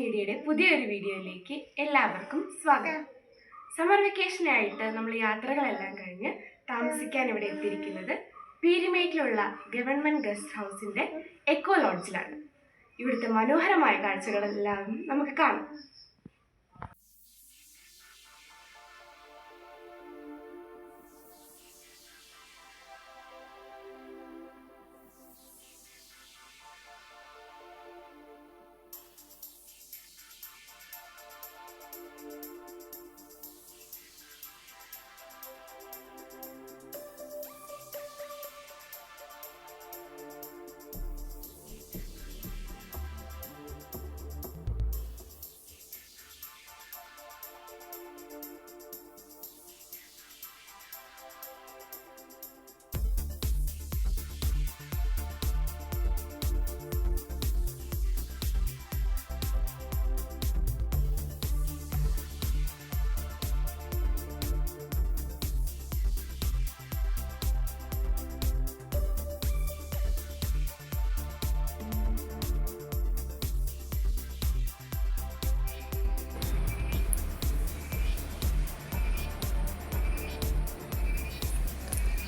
പുതിയൊരു വീഡിയോയിലേക്ക് എല്ലാവർക്കും സ്വാഗതം. സമ്മർ വെക്കേഷനായിട്ട് നമ്മൾ യാത്രകളെല്ലാം കഴിഞ്ഞ് താമസിക്കാൻ ഇവിടെ എത്തിയിരിക്കുന്നത് പീരിമേറ്റിലുള്ള ഗവൺമെന്റ് ഗസ്റ്റ് ഹൗസിന്റെ എക്കോ ലോഡ്ജിലാണ് ഇവിടുത്തെ മനോഹരമായ കാഴ്ചകളെല്ലാം നമുക്ക് കാണാം.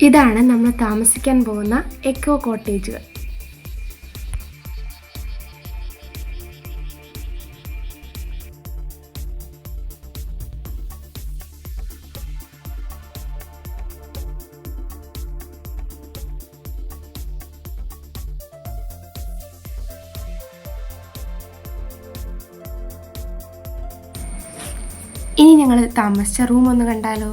ഇതാണ് നമ്മൾ താമസിക്കാൻ പോകുന്ന എക്കോ കോട്ടേജുകൾ ഇനി ഞങ്ങൾ താമസിച്ച റൂം ഒന്ന് കണ്ടാലോ?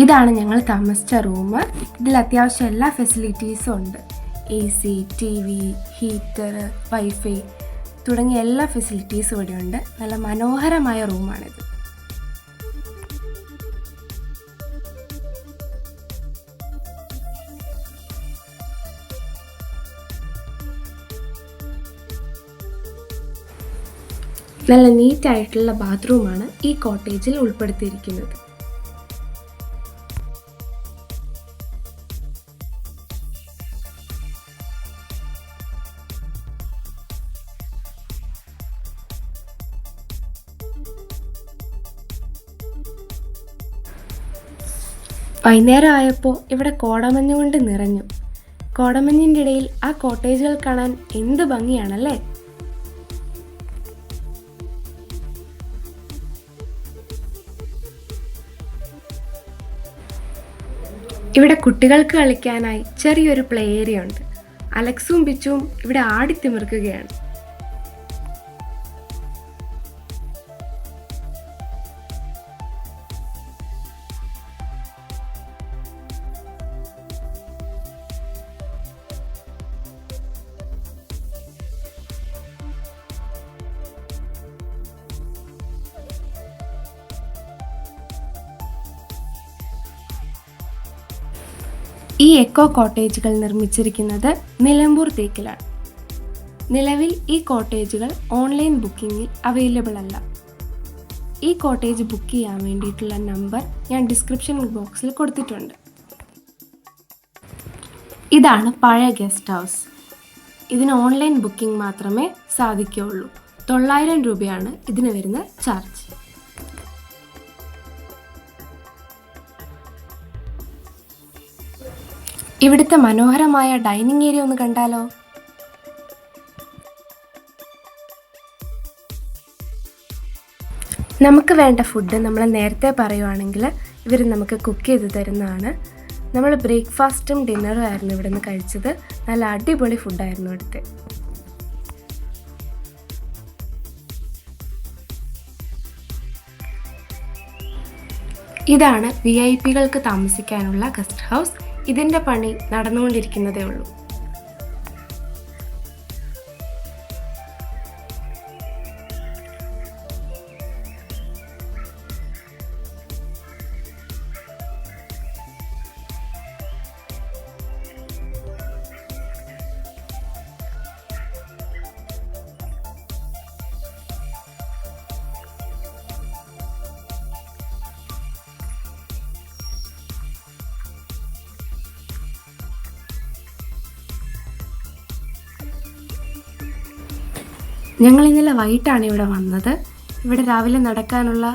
ഇതാണ് ഞങ്ങൾ താമസിച്ച റൂം. ഇതിൽ അത്യാവശ്യം എല്ലാ ഫെസിലിറ്റീസും ഉണ്ട്. A C T V heater wifi തുടങ്ങിയ എല്ലാ ഫെസിലിറ്റീസും ഇവിടെ ഉണ്ട്. നല്ല മനോഹരമായ റൂമാണിത്. നല്ല നീറ്റായിട്ടുള്ള ബാത്റൂമാണ് ഈ കോട്ടേജിൽ ഉൾപ്പെടുത്തിയിരിക്കുന്നത്. വൈകുന്നേരം ആയപ്പോൾ ഇവിടെ കോടമഞ്ഞ് കൊണ്ട് നിറഞ്ഞു. കോടമഞ്ഞിന്റെ ഇടയിൽ ആ കോട്ടേജുകൾ കാണാൻ എന്ത് ഭംഗിയാണല്ലേ? ഇവിടെ കുട്ടികൾക്ക് കളിക്കാനായി ചെറിയൊരു പ്ലേ ഏരിയ ഉണ്ട്. അലക്സും ബിച്ചും ഇവിടെ ആടിത്തിമിർക്കുകയാണ് ഈ എക്കോ കോട്ടേജുകൾ നിർമ്മിച്ചിരിക്കുന്നത് നിലമ്പൂർ തേക്കിലാണ്. നിലവിൽ ഈ കോട്ടേജുകൾ ഓൺലൈൻ ബുക്കിംഗിൽ അവൈലബിൾ അല്ല. ഈ കോട്ടേജ് ബുക്ക് ചെയ്യാൻ വേണ്ടിയിട്ടുള്ള നമ്പർ ഞാൻ ഡിസ്ക്രിപ്ഷൻ ബോക്സിൽ കൊടുത്തിട്ടുണ്ട്. ഇതാണ് പഴയ ഗസ്റ്റ് ഹൗസ് ഇതിന് ഓൺലൈൻ ബുക്കിംഗ് മാത്രമേ സാധിക്കുകയുള്ളൂ. തൊള്ളായിരം രൂപയാണ് ഇതിന് വരുന്ന ചാർജ് ഇവിടുത്തെ മനോഹരമായ ഡൈനിങ് ഏരിയ ഒന്ന് കണ്ടാലോ? നമുക്ക് വേണ്ട ഫുഡ് നമ്മൾ നേരത്തെ പറയുവാണെങ്കിൽ ഇവർ നമുക്ക് കുക്ക് ചെയ്ത് തരുന്നതാണ്. നമ്മൾ ബ്രേക്ക്ഫാസ്റ്റും ഡിന്നറും ആയിരുന്നു ഇവിടെ നിന്ന് കഴിച്ചത്. നല്ല അടിപൊളി ഫുഡായിരുന്നു ഇവിടുത്തെ. ഇതാണ് വി ഐ പികൾക്ക് താമസിക്കാനുള്ള ഗസ്റ്റ് ഹൗസ് ഇതിന്റെ പണി നടന്നുകൊണ്ടിരിക്കുന്നതേ ഉള്ളൂ. ഞങ്ങൾ ഇന്നലെ വൈകിട്ടാണ് ഇവിടെ വന്നത്. ഇവിടെ രാവിലെ നടക്കാനുള്ള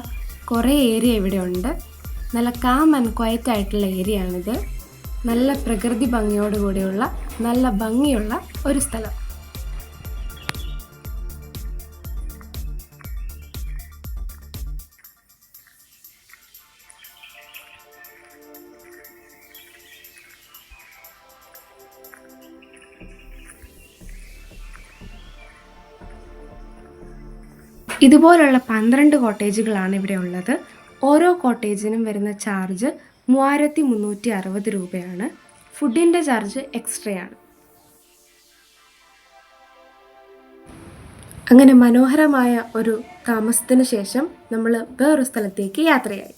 കുറേ ഏരിയ ഇവിടെ ഉണ്ട്. നല്ല കാം ആൻഡ് ക്വയറ്റ് ആയിട്ടുള്ള ഏരിയ ആണിത്. നല്ല പ്രകൃതി ഭംഗിയോടുകൂടിയുള്ള നല്ല ഭംഗിയുള്ള ഒരു സ്ഥലം. ഇതുപോലുള്ള പന്ത്രണ്ട് കോട്ടേജുകളാണ് ഇവിടെ ഉള്ളത്. ഓരോ കോട്ടേജിനും വരുന്ന ചാർജ് മൂവായിരത്തി മുന്നൂറ്റി അറുപത് രൂപയാണ്. ഫുഡിന്റെ ചാർജ് എക്സ്ട്രാ ആണ് അങ്ങനെ മനോഹരമായ ഒരു താമസത്തിന് ശേഷം നമ്മൾ വേറൊരു സ്ഥലത്തേക്ക് യാത്രയായി.